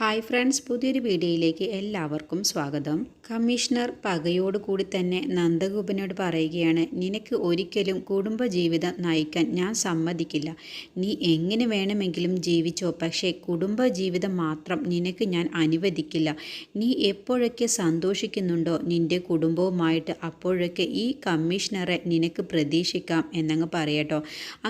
Hi friends പുതിയൊരു വീഡിയോയിലേക്ക് എല്ലാവർക്കും സ്വാഗതം. കമ്മീഷണർ പകയോടുകൂടി തന്നെ നന്ദഗോപനോട് പറയുകയാണ് നിനക്ക് ഒരിക്കലും കുടുംബജീവിതം നയിക്കാൻ ഞാൻ സമ്മതിക്കില്ല. നീ എങ്ങനെ വേണമെങ്കിലും ജീവിച്ചോ പക്ഷേ കുടുംബജീവിതം മാത്രം നിനക്ക് ഞാൻ അനുവദിക്കില്ല. നീ എപ്പോഴൊക്കെ സന്തോഷിക്കുന്നുണ്ടോ നിന്റെ കുടുംബവുമായിട്ട് അപ്പോഴൊക്കെ ഈ കമ്മീഷണറെ നിനക്ക് പ്രതീക്ഷിക്കാം എന്നങ്ങ് പറയട്ടോ.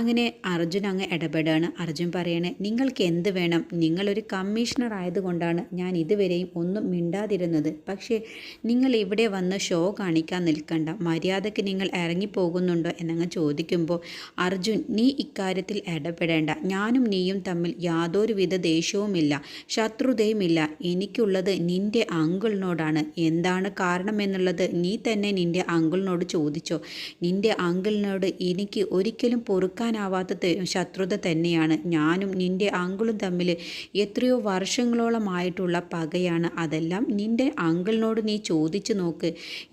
അങ്ങനെ അർജുൻ അങ്ങ് ഇടപെടാണ്. അർജുൻ പറയണേ നിങ്ങൾക്ക് എന്ത് വേണം? നിങ്ങളൊരു കമ്മീഷണർ ആയതുകൊണ്ടാണ് ഞാൻ ഇതുവരെയും ഒന്നും മിണ്ടാതിരുന്നത്. പക്ഷേ നിങ്ങൾ ഇവിടെ വന്ന് ഷോ കാണിക്കാൻ നിൽക്കണ്ട. മര്യാദയ്ക്ക് നിങ്ങൾ ഇറങ്ങിപ്പോകുന്നുണ്ടോ എന്നങ്ങ് ചോദിക്കുമ്പോൾ അർജുൻ നീ ഇക്കാര്യത്തിൽ ഇടപെടേണ്ട. ഞാനും നീയും തമ്മിൽ യാതൊരുവിധ ദേഷ്യവുമില്ല ശത്രുതയുമില്ല. എനിക്കുള്ളത് നിന്റെ അങ്കിളിനോടാണ്. എന്താണ് കാരണമെന്നുള്ളത് നീ തന്നെ നിന്റെ അങ്കിളിനോട് ചോദിച്ചോ. നിന്റെ അങ്കിളിനോട് എനിക്ക് ഒരിക്കലും പൊറുക്കാനാവാത്ത ശത്രുത തന്നെയാണ്. ഞാനും നിന്റെ അങ്കിളും തമ്മിൽ എത്രയോ വർഷങ്ങളോളമായിട്ടുള്ള പകയാണ് അതെല്ലാം. നിന്റെ അങ്കിളിനോട് നീ ചോദിച്ചു നോക്ക്.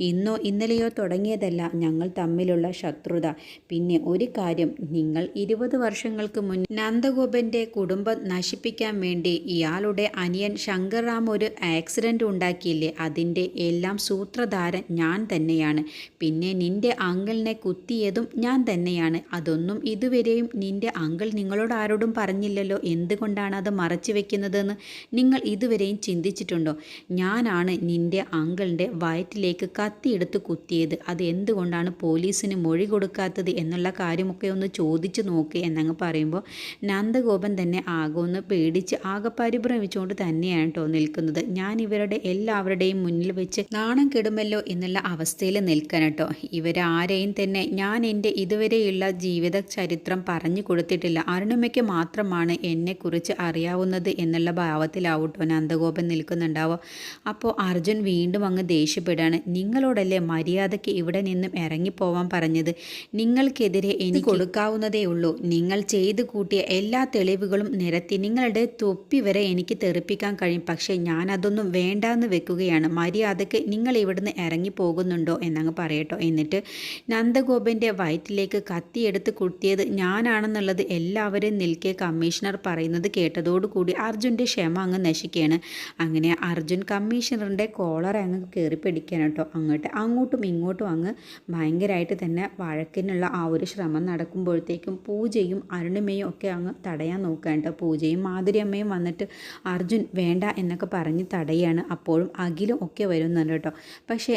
ഇന്നോ ഇന്നലെയോ തുടങ്ങിയതല്ല ഞങ്ങൾ തമ്മിലുള്ള ശത്രുത. പിന്നെ ഒരു കാര്യം നിങ്ങൾ ഇരുപത് വർഷങ്ങൾക്ക് മുൻ നന്ദഗോപന്റെ കുടുംബം നശിപ്പിക്കാൻ വേണ്ടി ഇയാളുടെ അനിയൻ ശങ്കർറാം ഒരു ആക്സിഡന്റ് ഉണ്ടാക്കിയില്ലേ? അതിന്റെ എല്ലാം സൂത്രധാരൻ ഞാൻ തന്നെയാണ്. പിന്നെ നിന്റെ അങ്കിളിനെ കുത്തിയതും ഞാൻ തന്നെയാണ്. അതൊന്നും ഇതുവരെയും നിന്റെ അങ്കിൾ നിങ്ങളോട് ആരോടും പറഞ്ഞില്ലല്ലോ. എന്തുകൊണ്ടാണ് അത് മറച്ചു വെക്കുന്നതെന്ന് നിങ്ങൾ ഇതുവരെയും ചിന്തിച്ചിട്ടുണ്ടോ? ഞാനാണ് നിന്റെ അങ്കിളിന്റെ വയറ്റിലേക്ക് കത്തിയെടുത്ത് കുത്തിയത്. അത് എന്തുകൊണ്ടാണ് പോലീസിന് മൊഴി കൊടുക്കാത്തത് എന്നുള്ള കാര്യമൊക്കെ ഒന്ന് ചോദിച്ചു നോക്ക് എന്നങ്ങ് പറയുമ്പോൾ നന്ദഗോപൻ തന്നെ ആകെ ഒന്ന് പേടിച്ച് ആകെ പരിഭ്രമിച്ചുകൊണ്ട് തന്നെയാണ് കേട്ടോ നിൽക്കുന്നത്. ഞാൻ ഇവരുടെ എല്ലാവരുടെയും മുന്നിൽ വെച്ച് നാണം കെടുമല്ലോ എന്നുള്ള അവസ്ഥയിൽ നിൽക്കാൻ കേട്ടോ. ഇവരാരെയും തന്നെ ഞാൻ എന്റെ ഇതുവരെയുള്ള ജീവിത ചരിത്രം പറഞ്ഞു കൊടുത്തിട്ടില്ല. അരുണിമയ്ക്ക് മാത്രമാണ് എന്നെക്കുറിച്ച് അറിയാവുന്നത് എന്നുള്ള ഭാവത്തിലാവട്ടോ നന്ദഗോപൻ നിൽക്കുന്നുണ്ടാവുക അപ്പോൾ അർജുൻ വീണ്ടും അങ്ങ് ദേഷ്യപ്പെടുകയാണ്. നിങ്ങളോടല്ലേ മര്യാദയ്ക്ക് ഇവിടെ നിന്നും ഇറങ്ങിപ്പോവാൻ പറഞ്ഞത്? നിങ്ങൾക്കെതിരെ എനിക്ക് കൊടുക്കാവുന്നതേ ഉള്ളൂ. നിങ്ങൾ ചെയ്തു കൂട്ടിയ എല്ലാ തെളിവുകളും നിരത്തി നിങ്ങളുടെ തൊപ്പി വരെ എനിക്ക് തെറിപ്പിക്കാൻ കഴിയും. പക്ഷേ ഞാൻ അതൊന്നും വേണ്ടാന്ന് വെക്കുകയാണ്. മര്യാദയ്ക്ക് നിങ്ങൾ ഇവിടുന്ന് ഇറങ്ങി പോകുന്നുണ്ടോ എന്നങ്ങ് പറയട്ടോ. എന്നിട്ട് നന്ദഗോപന്റെ വയറ്റിലേക്ക് കത്തിയെടുത്ത് കുത്തിയത് ഞാനാണെന്നുള്ളത് എല്ലാവരും നിൽക്കെ കമ്മീഷണർ പറയുന്നത് കേട്ടതോടുകൂടി അർജുന്റെ ക്ഷമ അങ്ങ് നശിക്കുകയാണ്. അങ്ങനെ അർജുൻ കമ്മീഷണറിന്റെ കോളർ അങ്ങ് കയറി പിടിക്കാൻ കേട്ടോ. അങ്ങോട്ട് അങ്ങോട്ടും ഇങ്ങോട്ടും അങ്ങ് ഭയങ്കരമായിട്ട് തന്നെ വഴക്കിനുള്ള ആ ഒരു ശ്രമം നടക്കുമ്പോഴത്തേക്കും പൂജയും അരുണിമയും ഒക്കെ അങ്ങ് തടയാൻ നോക്കുകയാണ് പൂജയും മാധുര്യമ്മയും വന്നിട്ട് അർജുൻ വേണ്ട എന്നൊക്കെ പറഞ്ഞ് തടയാണ് അപ്പോഴും അഖിലും ഒക്കെ വരുന്നുണ്ട് കേട്ടോ. പക്ഷേ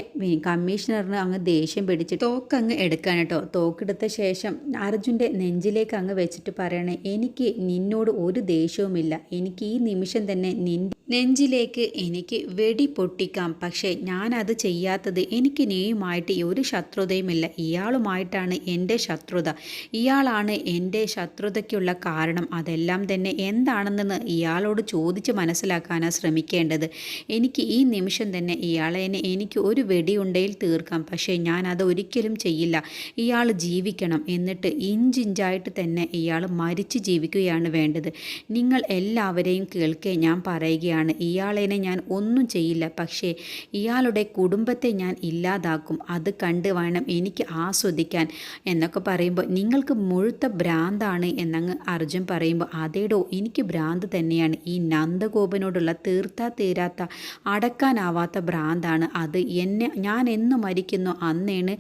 കമ്മീഷണറിന് അങ്ങ് ദേഷ്യം പിടിച്ച് തോക്ക് അങ്ങ് എടുക്കാൻ കേട്ടോ. തോക്കെടുത്ത ശേഷം അർജുന്റെ നെഞ്ചിലേക്ക് അങ്ങ് വെച്ചിട്ട് പറയണേ എനിക്ക് നിന്നോട് ഒരു ദേഷ്യവുമില്ല. എനിക്ക് ഈ നിമിഷം തന്നെ നിൻ നെഞ്ചിലേക്ക് എനിക്ക് വെടി പൊട്ടിക്കാം. പക്ഷേ ഞാനത് ചെയ്യാത്തത് എനിക്ക് നീയുമായിട്ട് ഒരു ശത്രുതയുമില്ല. ഇയാളുമായിട്ടാണ് എന്റെ ശത്രുത. ഇയാളാണ് എന്റെ ശത്രുതയ്ക്കുള്ള കാരണം. അതെല്ലാം തന്നെ എന്താണെന്ന് ഇയാളോട് ചോദിച്ച് മനസ്സിലാക്കാനാണ് ശ്രമിക്കേണ്ടത്. എനിക്ക് ഈ നിമിഷം തന്നെ ഇയാളെ എനിക്ക് ഒരു വെടിയുണ്ടയിൽ തീർക്കാം. പക്ഷേ ഞാൻ അത് ഒരിക്കലും ചെയ്യില്ല. ഇയാൾ ജീവിക്കണം. എന്നിട്ട് ഇഞ്ചിഞ്ചായിട്ട് തന്നെ ഇയാൾ മരിച്ച് ജീവിക്കുകയാണ് വേണ്ടത്. നിങ്ങൾ എല്ലാവരെയും കേൾക്കേ. ഞാൻ പറയുകയാണ് ഇയാളേനെ ഞാൻ ഒന്നും ചെയ്യില്ല പക്ഷേ ഇയാളുടെ കുടുംബത്തെ ഞാൻ ഇല്ലാതാക്കും അത് കണ്ട് വേണം എനിക്ക് ആസ്വദിക്കാൻ എന്നൊക്കെ പറയുമ്പോൾ നിങ്ങൾക്ക് മുഴുത്ത ഭ്രാന്താണ് എന്നങ്ങ് അർജുൻ പറയുമ്പോൾ അതേടോ എനിക്ക് ഭ്രാന്ത് തന്നെയാണ്. ഈ നന്ദഗോപനോടുള്ള തീർത്താ തീരാത്ത അടക്കാനാവാത്ത ഭ്രാന്താണ് അത്. എന്നെ ഞാൻ എന്ന് മരിക്കുന്നു അന്നേണ്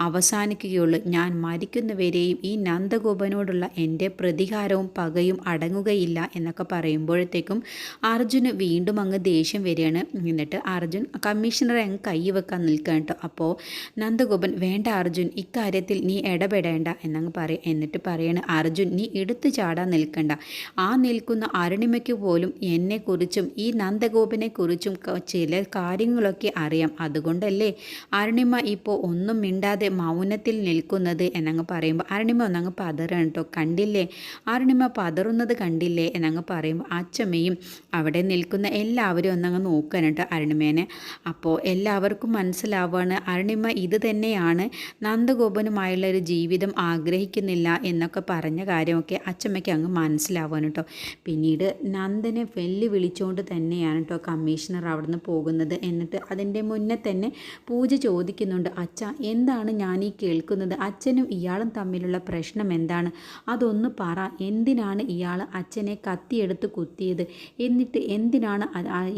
അവസാനിക്കുകയുള്ളൂ. ഞാൻ മരിക്കുന്നവരെയും ഈ നന്ദഗോപനോടുള്ള എന്റെ പ്രതികാരവും പകയും അടങ്ങുകയില്ല എന്നൊക്കെ പറയുമ്പോഴത്തേക്കും അർജുന് വീണ്ടും അങ്ങ് ദേഷ്യം വരികയാണ്. എന്നിട്ട് അർജുൻ കമ്മീഷണറെ അങ്ങ് കൈ വെക്കാൻ നിൽക്കുക കേട്ടോ. അപ്പോൾ നന്ദഗോപൻ വേണ്ട അർജുൻ ഇക്കാര്യത്തിൽ നീ ഇടപെടേണ്ട എന്നങ്ങ് പറയും എന്നിട്ട് പറയാണ് അർജുൻ നീ എടുത്തു ചാടാൻ നിൽക്കണ്ട. ആ നിൽക്കുന്ന അരുണിമയ്ക്ക് പോലും എന്നെക്കുറിച്ചും ഈ നന്ദഗോപനെക്കുറിച്ചും ചില കാര്യങ്ങളൊക്കെ അറിയാം. അതുകൊണ്ടല്ലേ അരുണിമ ഇപ്പോൾ ഒന്നും മിണ്ടാതെ മൗനത്തിൽ നിൽക്കുന്നത് എന്നങ്ങ് പറയുമ്പോൾ അരുണിമ ഒന്നങ്ങ് പതറാണ് കേട്ടോ. കണ്ടില്ലേ? അരുണിമ പതറുന്നത് കണ്ടില്ലേ? എന്നങ്ങ് പറയുമ്പോൾ അച്ചമ്മയും അവിടെ നിൽക്കുന്ന എല്ലാവരും ഒന്നങ്ങ് നോക്കാനുണ്ട് അരുണിമേനെ. അപ്പോൾ എല്ലാവർക്കും മനസ്സിലാവുകയാണ് അരുണിമ ഇത് തന്നെയാണ് നന്ദഗോപനുമായുള്ള ഒരു ജീവിതം ആഗ്രഹിക്കുന്നില്ല എന്നൊക്കെ പറഞ്ഞ കാര്യമൊക്കെ അച്ചമ്മയ്ക്ക് അങ്ങ് മനസ്സിലാവാൻ കേട്ടോ. പിന്നീട് നന്ദനെ വെല്ലു വിളിച്ചുകൊണ്ട് തന്നെയാണ് കേട്ടോ കമ്മീഷണർ അവിടുന്ന് പോകുന്നത് എന്നിട്ട് അതിന്റെ മുന്നേ തന്നെ പൂജ ചോദിക്കുന്നുണ്ട് അച്ഛ എന്താണ് ഞാൻ ഈ കേൾക്കുന്നത്? അച്ഛനും ഇയാളും തമ്മിലുള്ള പ്രശ്നം എന്താണ്? അതൊന്ന് പറ എന്തിനാണ് ഇയാൾ അച്ഛനെ കത്തിയെടുത്ത് കുത്തിയത്? എന്നിട്ട് എന്നിട്ട് എന്തിനാണ്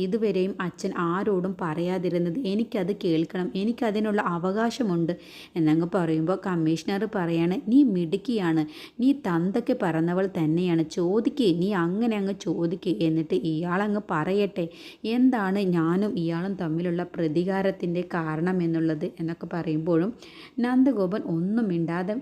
ഇതുവരെയും അച്ഛൻ ആരോടും പറയാതിരുന്നത്? എനിക്കത് കേൾക്കണം. എനിക്കതിനുള്ള അവകാശമുണ്ട് എന്നങ്ങ് പറയുമ്പോൾ കമ്മീഷണർ പറയാണ് നീ മിടുക്കിയാണ്. നീ തന്തൊക്കെ പറന്നവൾ തന്നെയാണ്. ചോദിക്കേ. നീ അങ്ങനെ അങ്ങ് ചോദിക്കേ. എന്നിട്ട് ഇയാളങ്ങ് പറയട്ടെ. എന്താണ് ഞാനും ഇയാളും തമ്മിലുള്ള പ്രതികാരത്തിന്റെ കാരണം എന്നുള്ളത് എന്നൊക്കെ പറയുമ്പോഴും നന്ദഗോപൻ ഒന്നും മിണ്ടാതെ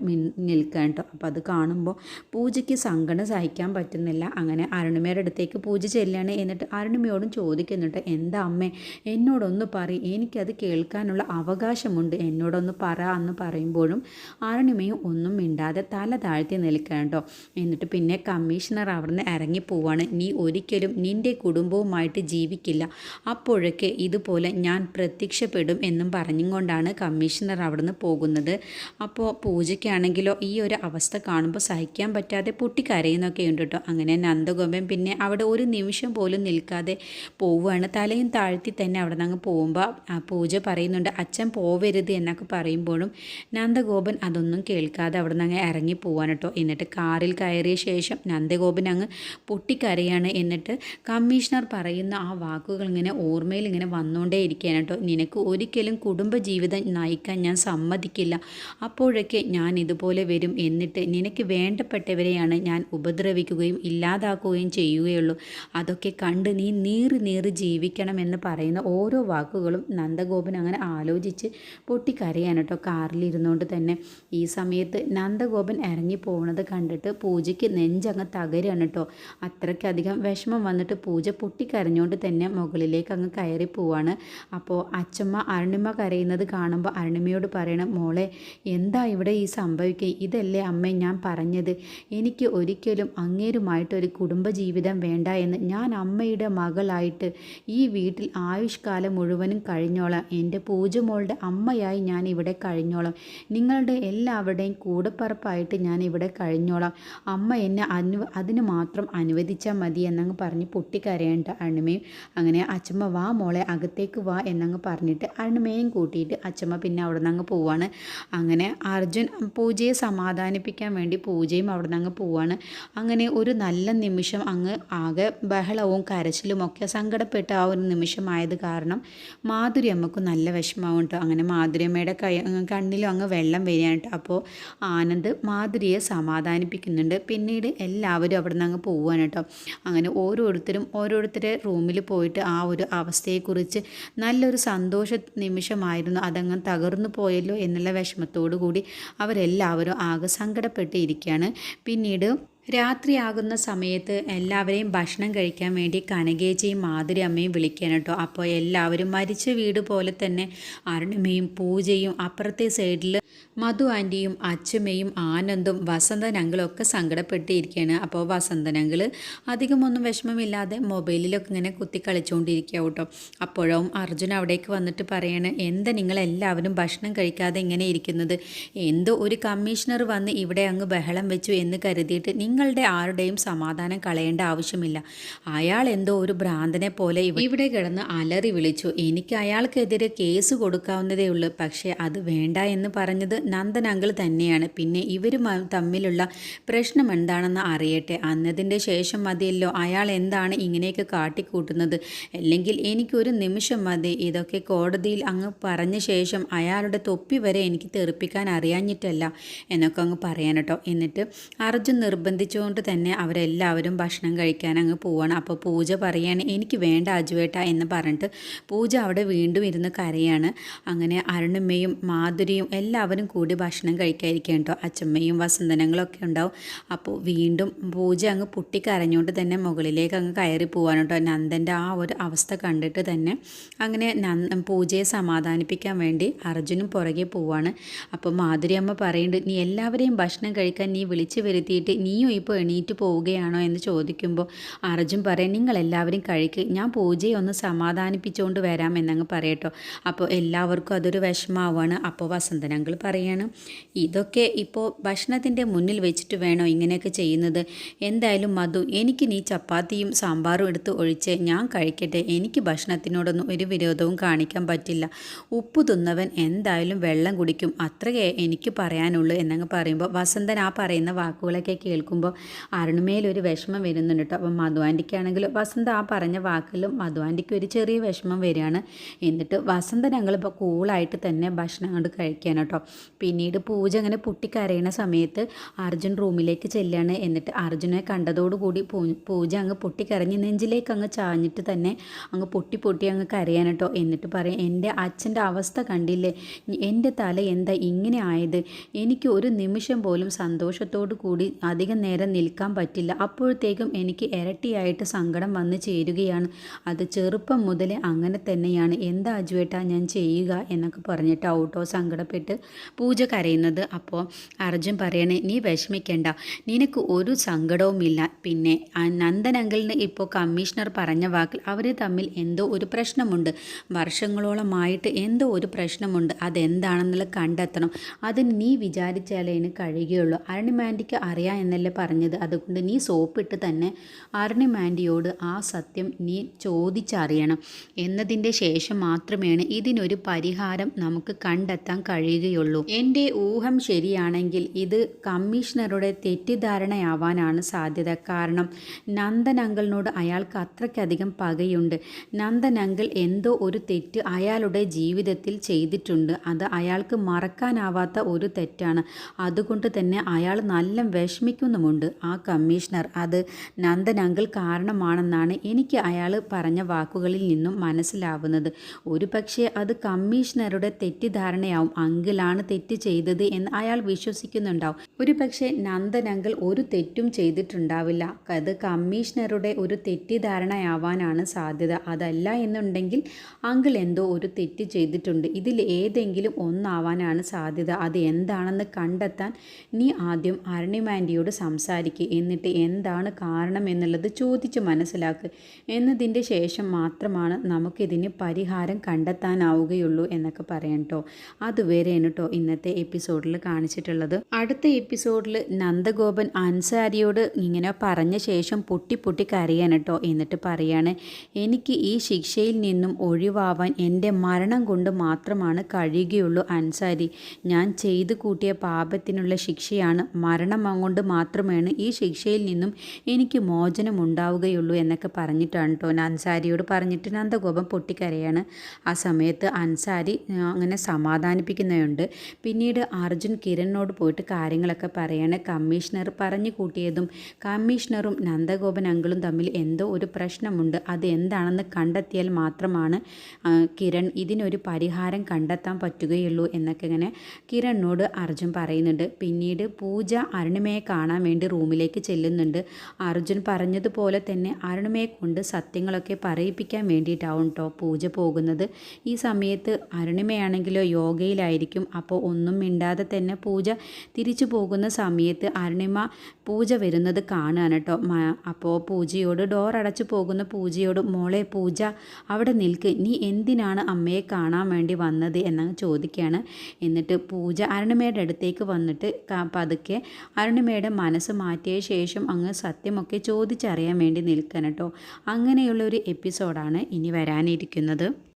നിൽക്കാൻ അപ്പോൾ അത് കാണുമ്പോൾ പൂജയ്ക്ക് സങ്കടം സഹിക്കാൻ പറ്റുന്നില്ല. അങ്ങനെ അരുണിമയുടെ അടുത്തേക്ക് പൂജ ചെല്ലാണ് എന്നിട്ട് അരുണിമയോടും ചോദിക്കുന്നുണ്ട് എന്താ അമ്മേ എന്നോടൊന്ന് പറ എനിക്കത് കേൾക്കാനുള്ള അവകാശമുണ്ട്. എന്നോടൊന്ന് പറ എന്ന് പറയുമ്പോഴും അരുണിമയും ഒന്നും മിണ്ടാതെ തല താഴ്ത്തി നിൽക്കണ്ടോ എന്നിട്ട് പിന്നെ കമ്മീഷണർ അവിടുന്ന് ഇറങ്ങി പോവാണ്. നീ ഒരിക്കലും നിന്റെ കുടുംബവുമായിട്ട് ജീവിക്കില്ല. അപ്പോഴൊക്കെ ഇതുപോലെ ഞാൻ പ്രത്യക്ഷപ്പെടും എന്നും പറഞ്ഞുകൊണ്ടാണ് കമ്മീഷണർ അവിടുന്ന് പോകുന്നത്. അപ്പോൾ പൂജയ്ക്കാണെങ്കിലോ ഈ ഒരു അവസ്ഥ കാണുമ്പോൾ സഹിക്കാൻ പറ്റാതെ പൊട്ടിക്കരയുന്നൊക്കെ ഉണ്ട് കേട്ടോ. അങ്ങനെ നന്ദഗോപൻ പിന്നെ അവിടെ ഒരു നിമിഷം നിൽക്കാതെ പോവുകയാണ്. തലയും താഴ്ത്തി തന്നെ അവിടെ നിന്ന് പോകുമ്പോൾ ആ പൂജ പറയുന്നുണ്ട് അച്ഛൻ പോവരുത് എന്നൊക്കെ പറയുമ്പോഴും നന്ദഗോപൻ അതൊന്നും കേൾക്കാതെ അവിടെ നിന്ന് അങ്ങ് ഇറങ്ങി പോവാൻ കേട്ടോ. എന്നിട്ട് കാറിൽ കയറിയ ശേഷം നന്ദഗോപൻ അങ്ങ് പൊട്ടിക്കരയാണ്. എന്നിട്ട് കമ്മീഷണർ പറയുന്ന ആ വാക്കുകൾ ഇങ്ങനെ ഓർമ്മയിൽ ഇങ്ങനെ വന്നുകൊണ്ടേ ഇരിക്കുകയാണ് കേട്ടോ. നിനക്ക് ഒരിക്കലും കുടുംബജീവിതം നയിക്കാൻ ഞാൻ സമ്മതിക്കില്ല. അപ്പോഴൊക്കെ ഞാൻ ഇതുപോലെ വരും. എന്നിട്ട് നിനക്ക് വേണ്ടപ്പെട്ടവരെയാണ് ഞാൻ ഉപദ്രവിക്കുകയും ഇല്ലാതാക്കുകയും ചെയ്യുകയുള്ളൂ. അതൊക്കെ കണ്ട് നീ നീറി നീറി ജീവിക്കണമെന്ന് പറയുന്ന ഓരോ വാക്കുകളും നന്ദഗോപൻ അങ്ങനെ ആലോചിച്ച് പൊട്ടിക്കരയാണ് കേട്ടോ കാറിലിരുന്നുകൊണ്ട് തന്നെ. ഈ സമയത്ത് നന്ദഗോപൻ ഇറങ്ങി പോകുന്നത് കണ്ടിട്ട് പൂജയ്ക്ക് നെഞ്ചങ്ങ് തകരാണ് കേട്ടോ. അത്രയ്ക്കധികം വിഷമം വന്നിട്ട് പൂജ പൊട്ടിക്കരഞ്ഞുകൊണ്ട് തന്നെ മുകളിലേക്ക് അങ്ങ് കയറി പോവാണ്. അപ്പോൾ അച്ഛമ്മ അരുണിമ കരയുന്നത് കാണുമ്പോൾ അരുണിമയോട് പറയണം മോളെ എന്താ ഇവിടെ ഈ സംഭവിക്കുക ഇതല്ലേ അമ്മേ ഞാൻ പറഞ്ഞത്. എനിക്ക് ഒരിക്കലും അങ്ങേരുമായിട്ടൊരു കുടുംബജീവിതം വേണ്ട എന്ന് ഞാൻ അമ്മയുടെ മകളായിട്ട് ഈ വീട്ടിൽ ആയുഷ്കാലം മുഴുവനും കഴിഞ്ഞോളാം. എന്റെ പൂജമോളുടെ അമ്മയായി ഞാൻ ഇവിടെ കഴിഞ്ഞോളാം. നിങ്ങളുടെ എല്ലാവരുടെയും കൂടപ്പറപ്പായിട്ട് ഞാൻ ഇവിടെ കഴിഞ്ഞോളാം. അമ്മ എന്നെ അനു അതിന് മാത്രം അനുവദിച്ചാൽ മതി എന്നങ്ങ് പറഞ്ഞ് പൊട്ടിക്കരയേണ്ട അണിമയും. അങ്ങനെ അച്ഛമ്മ വാ മോളെ അകത്തേക്ക് വാ എന്നങ്ങ് പറഞ്ഞിട്ട് അണിമയും കൂട്ടിയിട്ട് അച്ഛമ്മ പിന്നെ അവിടെ നിന്ന് അങ്ങ് പോവാണ്. അങ്ങനെ അർജുൻ പൂജയെ സമാധാനിപ്പിക്കാൻ വേണ്ടി പൂജയും അവിടെ നിന്ന് അങ്ങ് പോവാണ്. അങ്ങനെ ഒരു നല്ല നിമിഷം അങ്ങ് ആകെ ബഹളവും കരച്ചിലും ഒക്കെ സങ്കടപ്പെട്ട ആ ഒരു നിമിഷമായത് കാരണം മാധുരി അമ്മയ്ക്ക് നല്ല വിഷമാവും കേട്ടോ അങ്ങനെ മാധുര്യമ്മയുടെ കൈ കണ്ണിലും അങ്ങ് വെള്ളം വരികയാണ് കേട്ടോ അപ്പോൾ ആനന്ദ് മാധുരിയെ സമാധാനിപ്പിക്കുന്നുണ്ട്. പിന്നീട് എല്ലാവരും അവിടെ നിന്ന് അങ്ങ് പോവുകയാണ് കേട്ടോ അങ്ങനെ ഓരോരുത്തരും ഓരോരുത്തരെ റൂമിൽ പോയിട്ട് ആ ഒരു അവസ്ഥയെക്കുറിച്ച് നല്ലൊരു സന്തോഷ നിമിഷമായിരുന്നു. അതങ്ങ് തകർന്നു പോയല്ലോ എന്നുള്ള വിഷമത്തോടു കൂടി അവരെല്ലാവരും ആകെ സങ്കടപ്പെട്ടിരിക്കുകയാണ് പിന്നീട് രാത്രിയാകുന്ന സമയത്ത് എല്ലാവരെയും ഭക്ഷണം കഴിക്കാൻ വേണ്ടി കനകേച്ചിയും മാതിരി അമ്മയും വിളിക്കാൻ കേട്ടോ. അപ്പോൾ എല്ലാവരും മരിച്ച വീട് പോലെ തന്നെ അരുണിമയും പൂജയും അപ്പുറത്തെ സൈഡിൽ മധു ആന്റിയും അച്ഛമ്മയും ആനന്ദും വസന്തൻ അങ്കിളും ഒക്കെ സങ്കടപ്പെട്ടിരിക്കുകയാണ് അപ്പോൾ വസന്തൻ അങ്കിൾ അധികമൊന്നും വിഷമമില്ലാതെ മൊബൈലിലൊക്കെ ഇങ്ങനെ കുത്തി കളിച്ചുകൊണ്ടിരിക്കുക കേട്ടോ. അപ്പോഴും അർജുൻ അവിടേക്ക് വന്നിട്ട് പറയാണ് എന്താ നിങ്ങൾ എല്ലാവരും ഭക്ഷണം കഴിക്കാതെ ഇങ്ങനെ ഇരിക്കുന്നത്? എന്തോ ഒരു കമ്മീഷണർ വന്ന് ഇവിടെ അങ്ങ് ബഹളം വെച്ചു എന്ന് കരുതിയിട്ട് നിങ്ങളുടെ ആരുടെയും സമാധാനം കളയേണ്ട ആവശ്യമില്ല. അയാൾ എന്തോ ഒരു ഭ്രാന്തനെ പോലെ ഇവ- ഇവിടെ കിടന്ന് അലറി വിളിച്ചു. എനിക്ക് അയാൾക്കെതിരെ കേസ് കൊടുക്കാവുന്നതേ ഉള്ളൂ. പക്ഷേ അത് വേണ്ട എന്ന് പറഞ്ഞത് നന്ദൻ അങ്കിൾ തന്നെയാണ്. പിന്നെ ഇവർ തമ്മിലുള്ള പ്രശ്നം എന്താണെന്ന് അറിയട്ടെ. അന്നതിന്റെ ശേഷം മതിയല്ലോ. അയാൾ എന്താണ് ഇങ്ങനെയൊക്കെ കാട്ടിക്കൂട്ടുന്നത്? അല്ലെങ്കിൽ എനിക്കൊരു നിമിഷം മതി. ഇതൊക്കെ കോടതിയിൽ അങ്ങ് പറഞ്ഞ ശേഷം അയാളുടെ തൊപ്പി വരെ എനിക്ക് തെറിപ്പിക്കാൻ അറിയാഞ്ഞിട്ടല്ല. എന്നൊക്കെ അങ്ങ് പറയാൻ കേട്ടോ. എന്നിട്ട് അർജുൻ നിർബന്ധിച്ചുകൊണ്ട് തന്നെ അവരെല്ലാവരും ഭക്ഷണം കഴിക്കാൻ അങ്ങ് പോവാണ്. അപ്പോൾ പൂജ പറയാണ് എനിക്ക് വേണ്ട അജുവേട്ട എന്ന് പറഞ്ഞിട്ട് പൂജ അവിടെ വീണ്ടും ഇരുന്ന് കരയാണ്. അങ്ങനെ അരുണിമ്മയും മാധുരിയും എല്ലാവരും കൂടി ഭക്ഷണം കഴിക്കാതിരിക്കാൻ കേട്ടോ. അച്ചമ്മയും വസന്തനങ്ങളൊക്കെ ഉണ്ടാവും. അപ്പോൾ വീണ്ടും പൂജ അങ്ങ് പൊട്ടിക്കരഞ്ഞുകൊണ്ട് തന്നെ മുകളിലേക്ക് അങ്ങ് കയറി പോവാണ് കേട്ടോ. നന്ദന്റെ ആ ഒരു അവസ്ഥ കണ്ടിട്ട് തന്നെ അങ്ങനെ പൂജയെ സമാധാനിപ്പിക്കാൻ വേണ്ടി അർജുനും പുറകെ പോവാണ്. അപ്പോൾ മാധുരി അമ്മ പറയുന്നുണ്ട് നീ എല്ലാവരെയും ഭക്ഷണം കഴിക്കാൻ നീ വിളിച്ചു വരുത്തിയിട്ട് നീയും ഇപ്പോൾ എണീറ്റ് പോവുകയാണോ എന്ന് ചോദിക്കുമ്പോൾ അർജുൻ പറയാം നിങ്ങളെല്ലാവരും കഴിക്ക് ഞാൻ പൂജയെ ഒന്ന് സമാധാനിപ്പിച്ചുകൊണ്ട് വരാം എന്നങ്ങ് പറയട്ടോ അപ്പോൾ എല്ലാവർക്കും അതൊരു വിഷമാവാണ് അപ്പോൾ വസന്തനങ്ങൾ പറയാണ് ഇതൊക്കെ ഇപ്പോൾ ഭക്ഷണത്തിന്റെ മുന്നിൽ വെച്ചിട്ട് വേണോ ഇങ്ങനെയൊക്കെ ചെയ്യുന്നത്? എന്തായാലും മധു എനിക്ക് നീ ചപ്പാത്തിയും സാമ്പാറും എടുത്ത് ഒഴിച്ച് ഞാൻ കഴിക്കട്ടെ. എനിക്ക് ഭക്ഷണത്തിനോടൊന്നും ഒരു വിരോധവും കാണിക്കാൻ പറ്റില്ല. ഉപ്പ് തിന്നവൻ എന്തായാലും വെള്ളം കുടിക്കും. അത്രയേ എനിക്ക് പറയാനുള്ളൂ എന്നങ്ങ് പറയുമ്പോൾ വസന്തൻ ആ പറയുന്ന വാക്കുകളൊക്കെ കേൾക്കുമ്പോൾ കേൾക്കുമ്പോൾ അരുണിമേലൊരു വിഷമം വരുന്നുണ്ട് കേട്ടോ. അപ്പം മധുവാന്റിക്കാണെങ്കിൽ വസന്ത ആ പറഞ്ഞ വാക്കിലും മധുവാന്റിക്ക് ഒരു ചെറിയ വിഷമം വരികയാണ്. എന്നിട്ട് വസന്ത ഞങ്ങളിപ്പോൾ കൂളായിട്ട് തന്നെ ഭക്ഷണം കൊണ്ട് കഴിക്കുകയാണ് കേട്ടോ. പിന്നീട് പൂജ അങ്ങനെ പൊട്ടിക്കരയണ സമയത്ത് അർജുൻ റൂമിലേക്ക് ചെല്ലുകയാണ്. എന്നിട്ട് അർജുനെ കണ്ടതോടുകൂടി പൂജ അങ്ങ് പൊട്ടിക്കരഞ്ഞ് നെഞ്ചിലേക്ക് അങ്ങ് ചാഞ്ഞിട്ട് തന്നെ അങ്ങ് പൊട്ടി പൊട്ടി അങ്ങ് കരയാണ് കേട്ടോ. എന്നിട്ട് പറയും എന്റെ അച്ഛന്റെ അവസ്ഥ കണ്ടില്ലേ? എന്റെ തല എന്താ ഇങ്ങനെ ആയത്? എനിക്ക് ഒരു നിമിഷം പോലും സന്തോഷത്തോടു കൂടി അധികം നേരം നിൽക്കാൻ പറ്റില്ല. അപ്പോഴത്തേക്കും എനിക്ക് ഇരട്ടിയായിട്ട് സങ്കടം വന്ന് ചേരുകയാണ്. അത് ചെറുപ്പം മുതലേ അങ്ങനെ തന്നെയാണ്. എന്താ അജുവേട്ടാ ഞാൻ ചെയ്യുക? എന്നൊക്കെ പറഞ്ഞിട്ട് ഔട്ടോ സങ്കടപ്പെട്ട് പൂജ കരയുന്നത്. അപ്പോൾ അർജുൻ പറയണേ നീ വിഷമിക്കേണ്ട. നിനക്ക് ഒരു സങ്കടവുമില്ല. പിന്നെ നന്ദനങ്കിളിന് ഇപ്പോൾ കമ്മീഷണർ പറഞ്ഞ വാക്കിൽ അവർ തമ്മിൽ എന്തോ ഒരു പ്രശ്നമുണ്ട്. വർഷങ്ങളോളമായിട്ട് എന്തോ ഒരു പ്രശ്നമുണ്ട്. അതെന്താണെന്നുള്ള കണ്ടെത്തണം. അതിന് നീ വിചാരിച്ചാലേ എനിക്ക് കഴിയുകയുള്ളൂ. അരണിമാന്റിക്ക് അറിയാം എന്നല്ലേ പറഞ്ഞത്. അതുകൊണ്ട് നീ സോപ്പിട്ട് തന്നെ അരുണിമാൻഡിയോട് ആ സത്യം നീ ചോദിച്ചറിയണം. എന്നതിന്റെ ശേഷം മാത്രമേണ് ഇതിനൊരു പരിഹാരം നമുക്ക് കണ്ടെത്താൻ കഴിയുകയുള്ളൂ. എന്റെ ഊഹം ശരിയാണെങ്കിൽ ഇത് കമ്മീഷണറുടെ തെറ്റിദ്ധാരണയാവാനാണ് സാധ്യത. കാരണം നന്ദൻ അങ്കിളിനോട് അയാൾക്ക് അത്രയ്ക്കധികം പകയുണ്ട്. നന്ദൻ അങ്കിൾ എന്തോ ഒരു തെറ്റ് അയാളുടെ ജീവിതത്തിൽ ചെയ്തിട്ടുണ്ട്. അത് അയാൾക്ക് മറക്കാനാവാത്ത ഒരു തെറ്റാണ്. അതുകൊണ്ട് തന്നെ അയാൾ നല്ല വിഷമിക്കുന്നുമുണ്ട് ആ കമ്മീഷണർ അത് നന്ദൻ അങ്കിൾ കാരണമാണെന്നാണ് എനിക്ക് അയാൾ പറഞ്ഞ വാക്കുകളിൽ നിന്നും മനസ്സിലാവുന്നത്. ഒരു പക്ഷേ അത് കമ്മീഷണറുടെ തെറ്റിദ്ധാരണയാവും. അങ്കിളാണ് തെറ്റ് ചെയ്തത് എന്ന് അയാൾ വിശ്വസിക്കുന്നുണ്ടാവും. ഒരു പക്ഷേ നന്ദൻ അങ്കിൾ ഒരു തെറ്റും ചെയ്തിട്ടുണ്ടാവില്ല. അത് കമ്മീഷണറുടെ ഒരു തെറ്റിദ്ധാരണയാവാനാണ് സാധ്യത. അതല്ല എന്നുണ്ടെങ്കിൽ അങ്കിൾ എന്തോ ഒരു തെറ്റ് ചെയ്തിട്ടുണ്ട്. ഇതിൽ ഏതെങ്കിലും ഒന്നാവാനാണ് സാധ്യത. അത് എന്താണെന്ന് കണ്ടെത്താൻ നീ ആദ്യം അരുണിമാന്റിയോട് സംസാരിക്കുക എന്നിട്ട് എന്താണ് കാരണം എന്നുള്ളത് ചോദിച്ച് മനസ്സിലാക്കുക എന്നതിന്റെ ശേഷം മാത്രമാണ് നമുക്കിതിന് പരിഹാരം കണ്ടെത്താനാവുകയുള്ളൂ എന്നൊക്കെ പറയാം കേട്ടോ അതുവരെയാണ് കേട്ടോ ഇന്നത്തെ എപ്പിസോഡിൽ കാണിച്ചിട്ടുള്ളത്. അടുത്ത എപ്പിസോഡിൽ നന്ദഗോപൻ അൻസാരിയോട് ഇങ്ങനെ പറഞ്ഞ ശേഷം പൊട്ടി പൊട്ടി കരയാൻ കേട്ടോ എന്നിട്ട് പറയാണ് എനിക്ക് ഈ ശിക്ഷയിൽ നിന്നും ഒഴിവാവാൻ എന്റെ മരണം കൊണ്ട് മാത്രമാണ് കഴിയുകയുള്ളൂ അൻസാരി. ഞാൻ ചെയ്തു കൂട്ടിയ പാപത്തിനുള്ള ശിക്ഷയാണ് മരണം കൊണ്ട് മാത്രമാണ് ഈ ശിക്ഷയിൽ നിന്നും എനിക്ക് മോചനം ഉണ്ടാവുകയുള്ളൂ എന്നൊക്കെ പറഞ്ഞിട്ടാണ് കേട്ടോ അൻസാരിയോട് പറഞ്ഞിട്ട് നന്ദഗോപം പൊട്ടിക്കരയാണ്. ആ സമയത്ത് അൻസാരി അങ്ങനെ സമാധാനിപ്പിക്കുന്നതുണ്ട് പിന്നീട് അർജുൻ കിരണിനോട് പോയിട്ട് കാര്യങ്ങളൊക്കെ പറയാണ്. കമ്മീഷണർ പറഞ്ഞു കൂട്ടിയതും കമ്മീഷണറും നന്ദഗോപൻ അങ്കിളും തമ്മിൽ എന്തോ ഒരു പ്രശ്നമുണ്ട്. അത് എന്താണെന്ന് കണ്ടെത്തിയാൽ മാത്രമാണ് കിരൺ ഇതിനൊരു പരിഹാരം കണ്ടെത്താൻ പറ്റുകയുള്ളൂ എന്നൊക്കെ ഇങ്ങനെ കിരണിനോട് അർജുൻ പറയുന്നുണ്ട്. പിന്നീട് പൂജ അരുണിമയെ കാണാൻ റൂമിലേക്ക് ചെല്ലുന്നുണ്ട്. അർജുൻ പറഞ്ഞതുപോലെ തന്നെ അരുണിമയെ കൊണ്ട് സത്യങ്ങളൊക്കെ പറയിപ്പിക്കാൻ വേണ്ടിയിട്ടാവും കേട്ടോ പൂജ പോകുന്നത്. ഈ സമയത്ത് അരുണിമയാണെങ്കിലോ യോഗയിലായിരിക്കും. അപ്പോൾ ഒന്നും മിണ്ടാതെ തന്നെ പൂജ തിരിച്ചു പോകുന്ന സമയത്ത് അരുണിമ പൂജ വരുന്നത് കാണുകയാണ് കേട്ടോ അപ്പോൾ പൂജയോട് ഡോർ അടച്ചു പോകുന്ന പൂജയോട് മോളെ പൂജ അവിടെ നിൽക്ക്. നീ എന്തിനാണ് അമ്മയെ കാണാൻ വേണ്ടി വന്നത്? എന്ന് ചോദിക്കുകയാണ്. എന്നിട്ട് പൂജ അരുണിമയുടെ അടുത്തേക്ക് വന്നിട്ട് പതുക്കെ അരുണിമയുടെ മനസ്സ് മാറ്റിയ ശേഷം അങ്ങ് സത്യമൊക്കെ ചോദിച്ചറിയാൻ വേണ്ടി നിൽക്കണം കേട്ടോ അങ്ങനെയുള്ള ഒരു എപ്പിസോഡാണ് ഇനി വരാനിരിക്കുന്നത്.